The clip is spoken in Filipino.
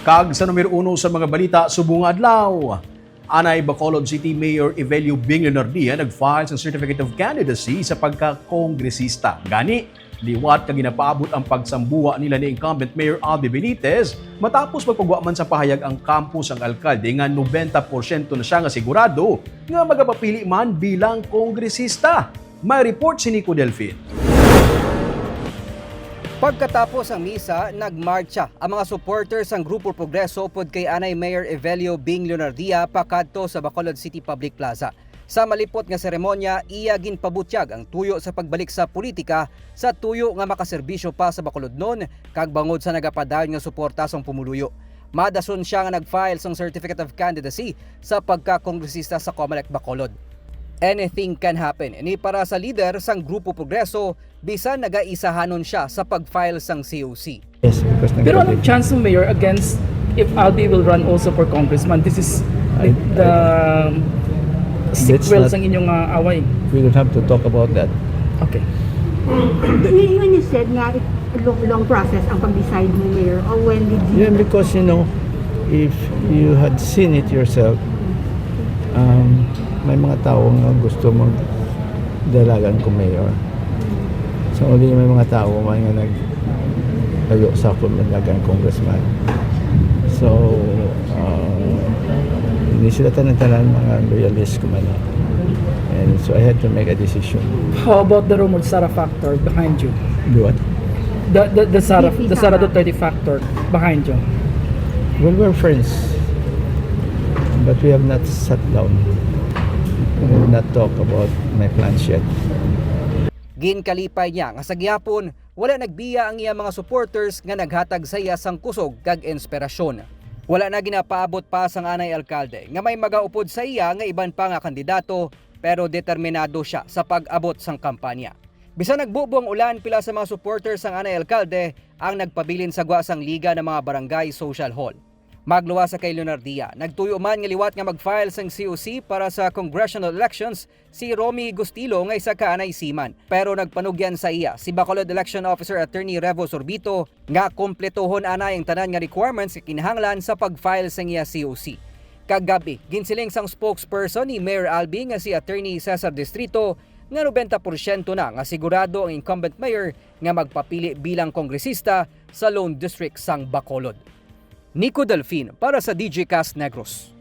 Kag sa numero uno sa mga balita subong adlaw. Anay Bacolod City Mayor Evelio Bing Leonardia nag-file sa Certificate of Candidacy sa pagka-kongresista. Gani, liwat ka ginapaabot ang pagsambuwa nila ni incumbent Mayor Albi Benitez matapos magpagwa man sa pahayag ang campus ang alkalde nga 90% na siya nga sigurado nga magapapili man bilang kongresista. May report si Nico Delfin. Pagkatapos ang misa, nagmarcha ang mga supporters ng Grupo Progreso pod kay Anay Mayor Evelio Bing Leonardia pakadto sa Bacolod City Public Plaza. Sa malipot nga seremonya, iya ginpabutyag ang tuyo sa pagbalik sa politika sa tuyo nga makaserbisyo pa sa Bacolod noon kag bangod sa nagapadayon nga suporta sang pumuluyo. Madason siya nga nag-file sang Certificate of Candidacy sa pagkakongresista sa Comelec Bacolod. Anything can happen. Ini para sa leader sang Grupo Progreso, bisan nagaisahanon siya sa pag-file sang COC. Yes, because Pero anong chance ng mayor against if Albi will run also for congressman? This is I- the, the sequel not- sa inyong uh, away. We don't have to talk about that. Okay. Yun you said nga, it, long, long process ang pag-decide mo, Mayor. Or when did you... Yeah, because you know, if you had seen it yourself, um, may mga tao nga gusto mag dalagan ko mayor. So, uli may mga tao man nga nag tayo sa ako dalagan congressman. So, uh, hindi sila tanan-tanan mga loyalist ko man. And so I had to make a decision. How about the rumored Sara factor behind you? Do what? The the, the Sara the Sara. Duterte factor behind you. Well, we're friends. But we have not sat down. Not talked about my plans yet. Ginkalipay niya nga sa gihapon, wala nagbiya ang iya mga supporters nga naghatag sa iya sang kusog kag inspirasyon. Wala na ginapaabot pa sang anay alkalde nga may magaupod sa iya nga iban pa nga kandidato pero determinado siya sa pag-abot sang kampanya. Bisan nagbubuang ulan pila sa mga supporters sang anay alkalde ang nagpabilin sa gwa sang liga ng mga barangay social hall. Magluwa sa kay Leonardia, nagtuyo man nga liwat nga mag-file sang COC para sa congressional elections si Romy Gustilo nga isa ka anay siman. Pero nagpanugyan sa iya si Bacolod Election Officer Attorney Revo Sorbito nga kompletohon anay ang tanan nga requirements nga kinahanglan sa pag-file sang iya COC. Kagabi, ginsiling sang spokesperson ni Mayor Albi nga si Attorney Cesar Distrito nga 90% na nga sigurado ang incumbent mayor nga magpapili bilang kongresista sa Lone District sang Bacolod. Nico Delfin para sa DJ Cast Negros.